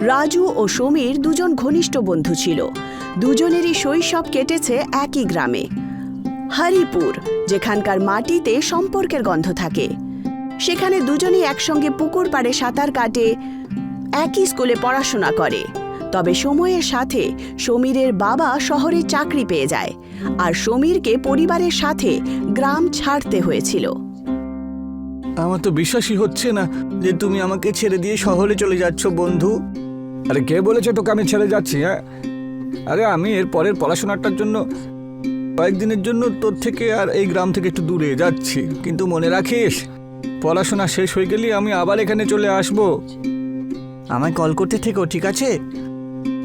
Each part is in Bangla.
রাজু ও সমীর দুজন ঘনিষ্ঠ বন্ধু ছিল। দুজনেরই শৈশব কেটেছে একই গ্রামে। হরিপুর, যেখানকার মাটিতে সম্পর্কের গন্ধ থাকে। সেখানে দুজনেই একসঙ্গে পুকুর পাড়ে সাঁতার কাটে, একই স্কুলে পড়াশোনা করে। তবে সময়ের সাথে সমীরের বাবা শহরে চাকরি পেয়ে যায় আর সমীরকে পরিবারের সাথে গ্রাম ছাড়তে হয়েছিল। আমার তো বিশ্বাসই হচ্ছে না যে তুমি আমাকে ছেড়ে দিয়ে শহরে চলে যাচ্ছ, বন্ধু। আরে কে বলেছে তোকে আমি ছেড়ে যাচ্ছি হ্যাঁ? আরে আমি এর পরের পড়াশোনাটার জন্য কয়েকদিনের জন্য তোর থেকে আর এই গ্রাম থেকে একটু দূরে যাচ্ছি। কিন্তু মনে রাখিস পড়াশোনা শেষ হয়ে গেলে আমি আবার এখানে চলে আসব। আমায় কল করতে থেকো ঠিক আছে?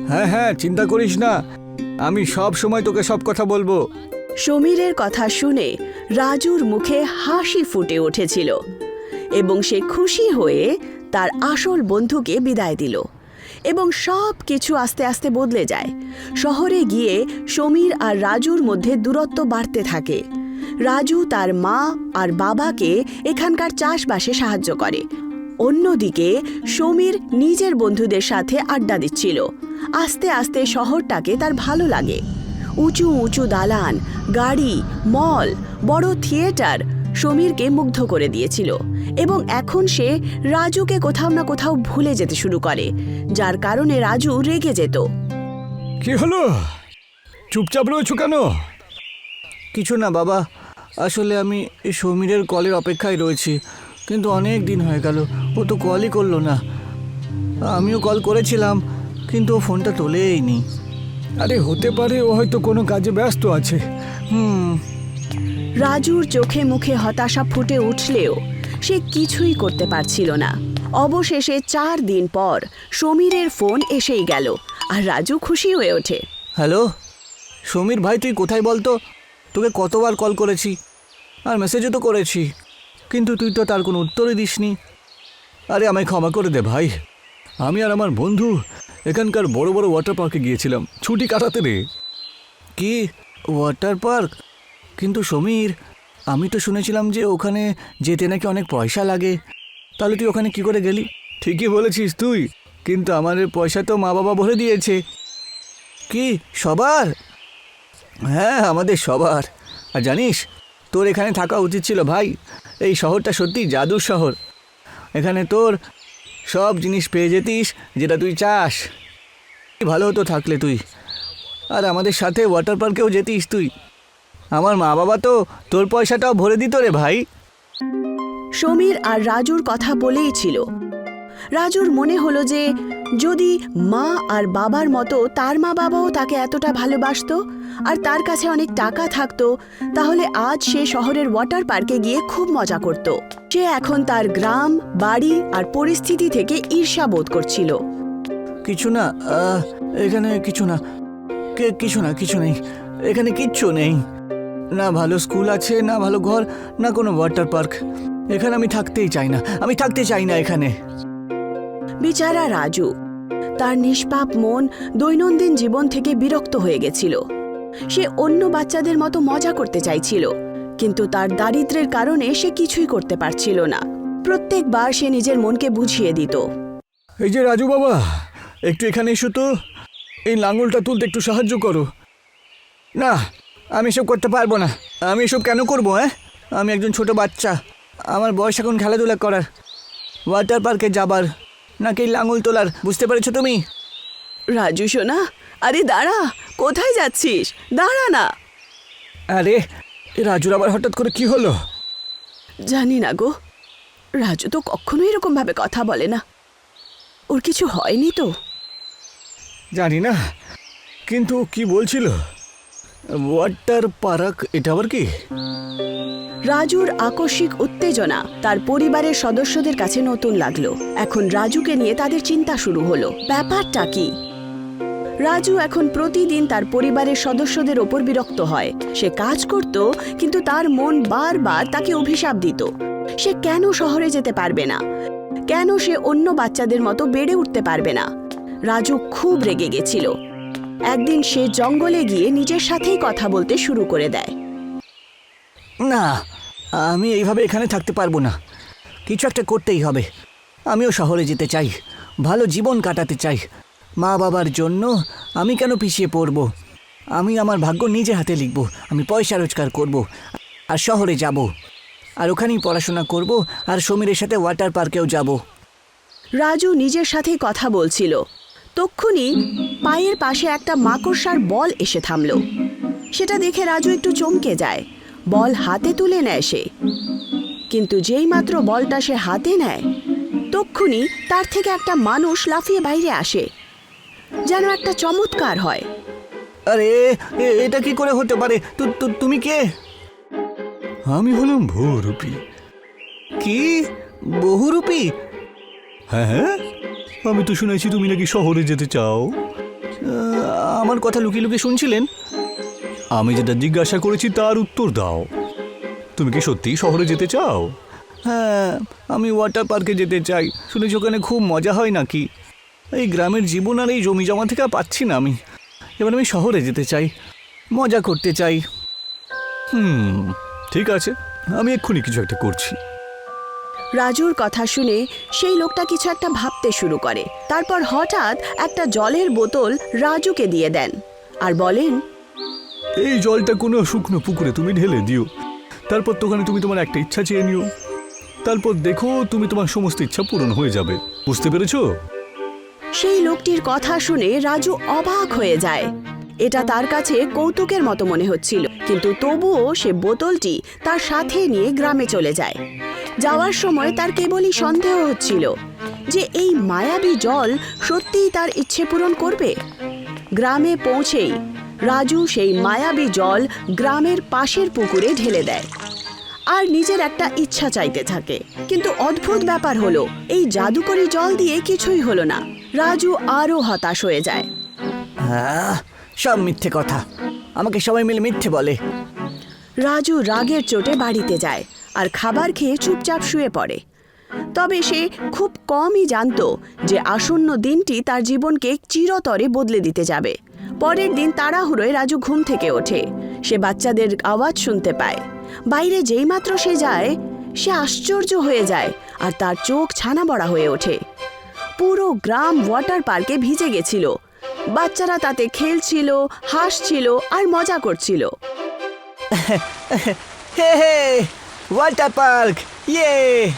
হ্যাঁ হ্যাঁ চিন্তা করিস না। আমি সব সময় তোকে সব কথা বলব। সমীরের কথা শুনে রাজুর মুখে হাসি ফুটে উঠেছিল এবং সে খুশি হয়ে তার আসল বন্ধুকে বিদায় দিল। এবং সব কিছু আস্তে আস্তে বদলে যায়। শহরে গিয়ে সমীর আর রাজুর মধ্যে দূরত্ব বাড়তে থাকে। রাজু তার মা আর বাবাকে এখানকার চাষবাসে সাহায্য করে। অন্যদিকে, সমীর নিজের বন্ধুদের সাথে আড্ডা দিচ্ছিল। আস্তে আস্তে শহরটাকে তার ভালো লাগে। উঁচু উঁচু দালান, গাড়ি, মল, বড় থিয়েটার সমীরকে মুগ্ধ করে দিয়েছিল এবং এখন সে রাজুকে কোথাও না কোথাও ভুলে যেতে শুরু করে যার কারণে রাজু রেগে যেত। কি হলো? চুপচাপ রয়েছো কেন? কিছু না বাবা আসলে আমি এই সমীরের কলের অপেক্ষায় রয়েছি কিন্তু অনেক দিন হয়ে গেল ও তো কলই করল না। আমিও কল করেছিলাম কিন্তু ও ফোনটা তোলেই নি। আরে হতে পারে ও হয়তো কোনো কাজে ব্যস্ত আছে। হুম রাজুর চোখে মুখে হতাশা ফুটে উঠলেও সে কিছুই করতে পারছিল না। অবশেষে চার দিন পর সমীরের ফোন এসেই গেল আর রাজু খুশি হয়ে ওঠে। হ্যালো, সমীর ভাই, তুই কোথায় বলতো? তোকে কতবার কল করেছি আর মেসেজও তো করেছি, কিন্তু তুই তো তার কোনো উত্তরই দিসনি। আরে, আমায় ক্ষমা করে দে ভাই। আমি আর আমার বন্ধু এখানকার বড় বড় ওয়াটার পার্কে গিয়েছিলাম। ছুটি কাটাতে রে। কি? ওয়াটার পার্ক কিন্তু সমীর আমি তো শুনেছিলাম যে ওখানে যেতে নাকি অনেক পয়সা লাগে। তাহলে তুই ওখানে কি করে গেলি? ঠিকই বলেছিস তুই কিন্তু আমাদের পয়সা তো মা বাবা ভরে দিয়েছে। কি সবার? হ্যাঁ আমাদের সবার। আর জানিস তোর এখানে থাকা উচিত ছিল ভাই এই শহরটা সত্যি জাদুর শহর। এখানে তোর সব জিনিস পেয়ে যেতিস যেটা তুই চাস। ভালো হতো থাকলে তুই। আর আমাদের সাথে ওয়াটার পার্কেও যেতিস তুই। আমার মা বাবা তো তোর পয়সাটাও ভরে দিত রে ভাই। সমীর আর রাজুর কথা বলেই ছিল। রাজুর মনে হলো যে যদি মা আর বাবার মতো তার মা বাবাও তাকে এতটা ভালোবাসতো আর তার কাছে অনেক টাকা থাকতো তাহলে আজ সে শহরের ওয়াটার পার্কে গিয়ে খুব মজা করত। সে এখন তার গ্রাম বাড়ি আর পরিস্থিতি থেকে ঈর্ষা বোধ করছিল। কিছু না এখানে কিছু না। কিছু না কিছু নেই। এখানে কিচ্ছু নেই। না ভালো স্কুল আছে না ভালো ঘর না কোনো ওয়াটার পার্ক। এখানে আমি থাকতেই চাই না আমি থাকতে চাই না এখানে। বেচারা রাজু তার নিষ্পাপ মন দৈনন্দিন জীবন থেকে বিরক্ত হয়ে গেছিল। সে অন্য বাচ্চাদের মতো মজা করতে চাইছিল কিন্তু তার দারিদ্র্যের কারণে সে কিছুই করতে পারছিল না। প্রত্যেকবার সে নিজের মনকে বুঝিয়ে দিত। এই যে রাজু বাবা একটু এখানে এসো তো। এই লাঙলটা তুলতে একটু সাহায্য করো। না আমি এসব করতে পারব না। আমি এসব কেন করব হ্যাঁ? আমি একজন ছোট বাচ্চা। আমার বয়স এখন খেলাধুলা করার। ওয়াটার পার্কে যাবার। নাকি লাঙল তোলার। বুঝতে পেরেছ তুমি? রাজু সোনা আরে দাঁড়া কোথায় যাচ্ছিস? দাঁড়া না। আরে রাজুর আবার হঠাৎ করে কি হলো? জানি না গো। রাজু তো কখনোই এরকম ভাবে কথা বলে না। ওর কিছু হয়নি তো? জানি না। কিন্তু কি বলছিল? ওয়াটার পার্ক এটা আবার কি? রাজুর আকস্মিক উত্তেজনা তার পরিবারের সদস্যদের কাছে নতুন লাগল। এখন রাজুকে নিয়ে তাদের চিন্তা শুরু হলো। ব্যাপারটা কি? রাজু এখন প্রতিদিন তার পরিবারের সদস্যদের ওপর বিরক্ত হয়। সে কাজ করত, কিন্তু তার মন বারবার তাকে অভিশাপ দিত। সে কেন শহরে যেতে পারবে না? কেন সে অন্য বাচ্চাদের মতো বেড়ে উঠতে পারবে না? রাজু খুব রেগে গেছিল। একদিন সে জঙ্গলে গিয়ে নিজের সাথেই কথা বলতে শুরু করে দেয়। না আমি এইভাবে এখানে থাকতে পারব না। কিছু একটা করতেই হবে। আমিও শহরে যেতে চাই ভালো জীবন কাটাতে চাই। মা বাবার জন্য আমি কেন পিছিয়ে পড়ব? আমি আমার ভাগ্য নিজে হাতে লিখব আমি পয়সা রোজগার করব আর শহরে যাব। আর ওখানেই পড়াশোনা করব আর সমীরের সাথে ওয়াটার পার্কেও যাব। রাজু নিজের সাথেই কথা বলছিল। তক্ষুনি পায়ের পাশে একটা মাকড়সার বল এসে থামল। সেটা দেখে রাজু একটু চমকে যায়। বল হাতে তুলে নেয় সে। কিন্তু যেই মাত্র বলটা সে হাতে নেয় তক্ষুনি তার থেকে একটা মানুষ লাফিয়ে বাইরে আসে যেন একটা চমৎকার হয়। আরে এ- এটা কি করে হতে পারে? তুমি কে? আমি হলাম বহুরূপী। কি? বহুরূপী? হ্যাঁ হ্যাঁ। আমি তো শুনেছি তুমি নাকি শহরে যেতে চাও। আমার কথা লুকিয়ে লুকিয়ে শুনছিলেন? আমি যেটা জিজ্ঞাসা করেছি তার উত্তর দাও। তুমি কি সত্যিই শহরে যেতে চাও? হ্যাঁ আমি ওয়াটার পার্কে যেতে চাই। শুনেছি ওখানে খুব মজা হয় নাকি? এই গ্রামের জীবন আর এই জমি জমা থেকে পাচ্ছি না আমি। এবার আমি শহরে যেতে চাই। মজা করতে চাই। হুম, ঠিক আছে। আমি এক্ষুনি কিছু একটা করছি। রাজুর কথা শুনে সেই লোকটা কিছু একটা ভাবতে শুরু করে। তারপর হঠাৎ একটা জলের বোতল রাজুকে দিয়ে দেন আর বলেন এই জলটা কোনো শুকনো পুকুরে তুমি ঢেলে দিও। তারপর দোকানে তুমি তোমার একটা ইচ্ছা চেয়ে নিও। তারপর দেখো তুমি তোমার সমস্ত ইচ্ছা পূরণ হয়ে যাবে। বুঝতে পেরেছ? সেই লোকটির কথা শুনে রাজু অবাক হয়ে যায়। এটা তার কাছে কৌতুকের মতো মনে হচ্ছিল। কিন্তু তবুও সে বোতলটি তার সাথে নিয়ে গ্রামে চলে যায়। যাওয়ার সময় তার কেবলই সন্দেহ হচ্ছিল যে এই মায়াবী জল সত্যিই তার ইচ্ছে পূরণ করবে। গ্রামে পৌঁছেই রাজু সেই মায়াবী জল গ্রামের পাশের পুকুরে ঢেলে দেয়। আর নিজের একটা ইচ্ছা চাইতে থাকে। কিন্তু অদ্ভুত ব্যাপার হলো এই জাদুকরি জল দিয়ে কিছুই হলো না। রাজু আরও হতাশ হয়ে যায়। সব মিথ্যে কথা। আমাকে সবাই মিলে মিথ্যে বলে। রাজু রাগের চোটে বাড়িতে যায়। আর খাবার খেয়ে চুপচাপ শুয়ে পড়ে। তবে সে খুব কমই জানতো যে আসন্ন দিনটি তার জীবনকে চিরতরে বদলে দিতে যাবে। পরের দিন তাড়াহুড়োয় রাজু ঘুম থেকে ওঠে। সে বাচ্চাদের আওয়াজ শুনতে পায়। বাইরে যেইমাত্র সে যায়, সে আশ্চর্য হয়ে যায় আর তার চোখ ছানা বড়া হয়ে ওঠে। পুরো গ্রাম ওয়াটার পার্কে ভিজে গেছিল। বাচ্চারা তাতে খেলছিল, হাসছিল আর মজা করছিল। ওয়াটার পার্ক ইয়ে।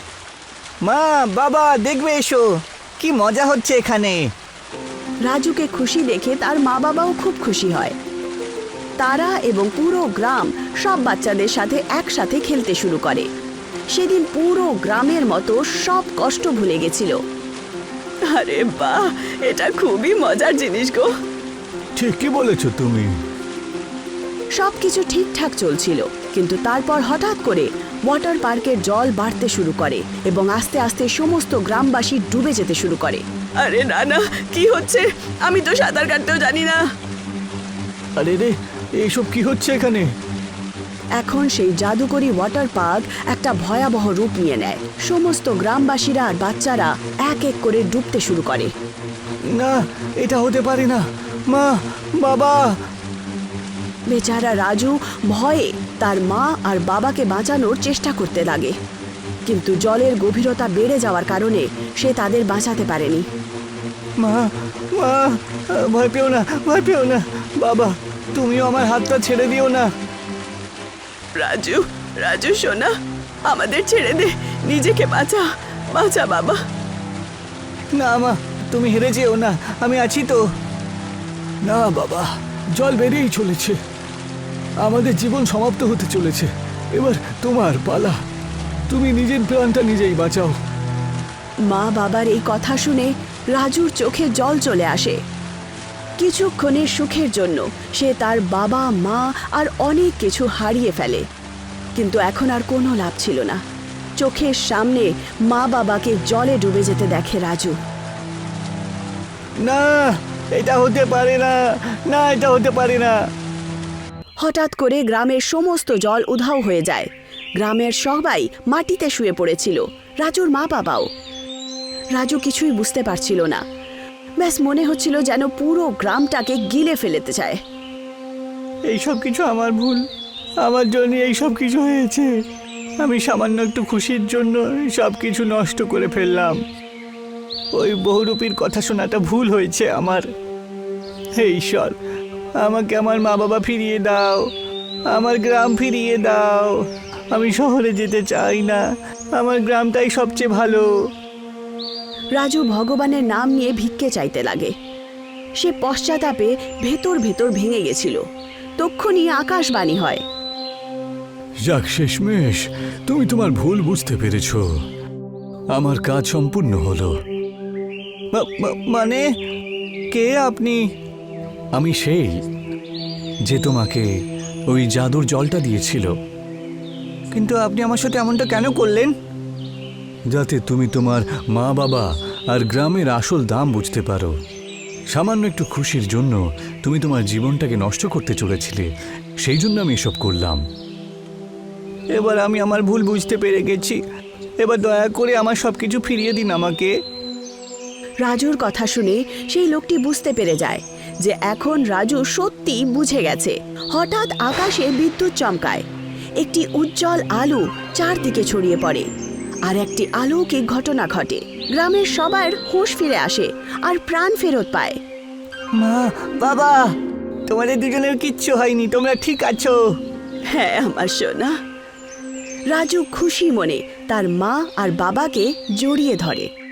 মা বাবা দেখবে এসো। কি মজা হচ্ছে এখানে। রাজুকে খুশি দেখে তার মা বাবাও খুব খুশি হয়। তারা এবং পুরো গ্রাম সব বাচ্চাদের সাথে একসাথে খেলতে শুরু করে। সেদিন পুরো গ্রামের মতো সব কষ্ট ভুলে গেছিল। আরে বাহ এটা খুবই মজার জিনিস গো। ঠিকই বলেছ তুমি। সব কিছু ঠিকঠাক চলছিল। কিন্তু তারপর হঠাৎ করে ওয়াটার পার্কের জল বাড়তে শুরু করে এবং আস্তে আস্তে সমস্ত গ্রামবাসী ডুবে যেতে শুরু করে। আরে না না কি হচ্ছে? আমি তো সাঁতার কাটতেও জানি না। আরে রে এইসব কি হচ্ছে এখানে? এখন সেই জাদুকরি ওয়াটার পার্ক একটা ভয়াবহ রূপ নিয়ে নেয়। সমস্ত গ্রামবাসীরা আর বাচ্চারা এক এক করে ডুবতে শুরু করে। না এটা হতে পারে না। মা বাবা বেচারা রাজু ভয়ে তার মা আর বাবাকে বাঁচানোর চেষ্টা করতে লাগে। কিন্তু জলের গভীরতা বেড়ে যাওয়ার কারণে সে তাদের বাঁচাতে পারেনি। মা মা ভয় পেও না ভয় পেও না। বাবা তুমিও আমার হাতটা ছেড়ে দিও না। রাজু রাজু সোনা আমাদের ছেড়ে দে। নিজেকে বাঁচা বাঁচা বাবা। না মা তুমি হেরে যেও না আমি আছি তো। না বাবা জল বেরিয়েই চলেছে। আমাদের জীবন সমাপ্ত হতে চলেছে। এবার তোমার পালা। তুমি নিজের প্রাণটা নিজেই বাঁচাও। মা বাবার এই কথা শুনে রাজুর চোখে জল চলে আসে। কিছুক্ষণের সুখের জন্য সে তার বাবা মা আর অনেক কিছু হারিয়ে ফেলে। কিন্তু এখন আর কোনো লাভ ছিল না। চোখের সামনে মা বাবাকে জলে ডুবে যেতে দেখে রাজু। না এটা হতে পারে না। না এটা হতে পারে না। হঠাৎ করে গ্রামের সমস্ত জল উধাও হয়ে যায়। গ্রামের সবাই মাটিতে শুয়ে পড়েছিল, রাজুর মা বাবাও। রাজু কিছুই বুঝতে পারছিল না। ব্যাস মনে হচ্ছিল যেন পুরো গ্রামটাকে গিলে ফেলেতে চায়। এই সব কিছু আমার ভুল। আমার জন্য এই সব কিছু হয়েছে। আমি সামান্য একটু খুশির জন্য সব কিছু নষ্ট করে ফেললাম। ওই বহুরূপীর কথা শোনাটা ভুল হয়েছে আমার। হে ঈশ্বর আমাকে আমার মা বাবা ফিরিয়ে দাও। আমার গ্রাম ফিরিয়ে দাও। আমি শহরে যেতে চাই না। আমার গ্রামটাই সবচেয়ে ভালো। রাজু ভগবানের নাম নিয়ে ভিক্ষে চাইতে লাগে। সে পশ্চাতাপে ভেতর ভেতর ভেঙে গেছিল। তক্ষুনি আকাশবাণী হয়। যাক শেষমেশ তুমি তোমার ভুল বুঝতে পেরেছ। আমার কাজ সম্পূর্ণ হলো। মানে কে আপনি? আমি সেই যে তোমাকে ওই জাদুর জলটা দিয়েছিল। কিন্তু আপনি আমার সাথে এমনটা কেন করলেন? যাতে তুমি তোমার মা বাবা আর গ্রামের আসল দাম বুঝতে পারো। সামান্য একটু খুশির জন্য তুমি তোমার জীবনটাকে নষ্ট করতে চলেছিলে। সেই জন্য আমি এসব করলাম। এবার আমি আমার ভুল বুঝতে পেরে গেছি। এবার দয়া করে আমার সব কিছু ফিরিয়ে দিন আমাকে। রাজুর কথা শুনে সেই লোকটি বুঝতে পেরে যায়। যে এখন রাজু সত্যি বুঝে গেছে। হঠাৎ আকাশে বিদ্যুৎ চমকায়। একটি উজ্জ্বল আলো চারদিকে ছড়িয়ে পড়ে। আর একটি আলৌকিক ঘটনা ঘটে। গ্রামের সবার হুঁশ ফিরে আসে আর প্রাণ ফেরত পায়। মা বাবা তোমাদের দুজনের কিচ্ছু হয়নি তোমরা ঠিক আছো? হ্যাঁ আমার সোনা। রাজু খুশি মনে তার মা আর বাবাকে জড়িয়ে ধরে।